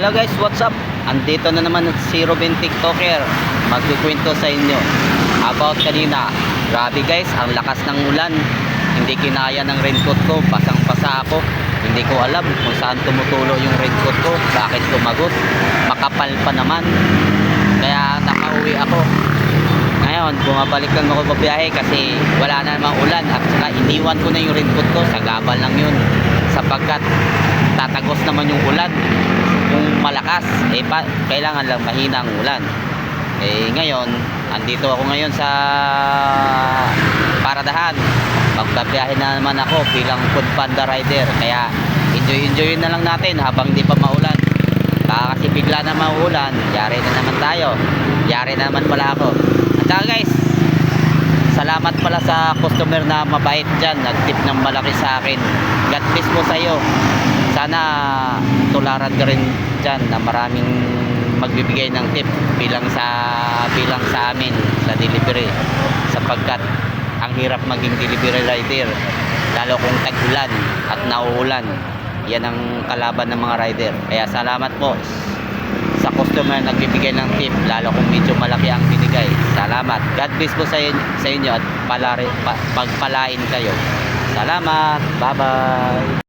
Hello guys, what's up? Andito na naman si Ruben TikToker. Magkikwento sa inyo. About kanina Grabe guys, ang lakas ng ulan. Hindi kinaya ng raincoat ko Basang basa ako. Hindi ko alam kung saan tumutulo yung raincoat ko Bakit tumagot. Makapal pa naman. Kaya nakauwi ako. Ngayon, bumabalik lang ako pabiyahe Kasi wala na namang ulan At saka iniwan ko na yung raincoat ko. Sa gabal lang yun. Sapagkat tatagos naman yung ulan malakas. Eh pa, kailangan lang mahina ang ulan. Eh ngayon andito ako ngayon sa paradahan. Magbabiyahe na naman ako bilang food panda rider. Kaya enjoy enjoy na lang natin habang di pa maulan. Baka kasi bigla na maulan yari na naman tayo. Yari na naman pala ako. At saka guys salamat pala sa customer na mabait dyan. Nagtip ng malaki sa akin. God bless po sa iyo sana tularan ka rin dyan na maraming magbibigay ng tip bilang sa bilang sa amin sa delivery. Sapagkat ang hirap maging delivery rider lalo kung tag-ulan at nauulan. Yan ang kalaban ng mga rider. Kaya salamat po sa customer nagbibigay ng tip lalo kung medyo malaki ang binigay. Salamat. God bless po sa, in- sa inyo at palari, pa, pagpalain kayo. Salamat. Bye bye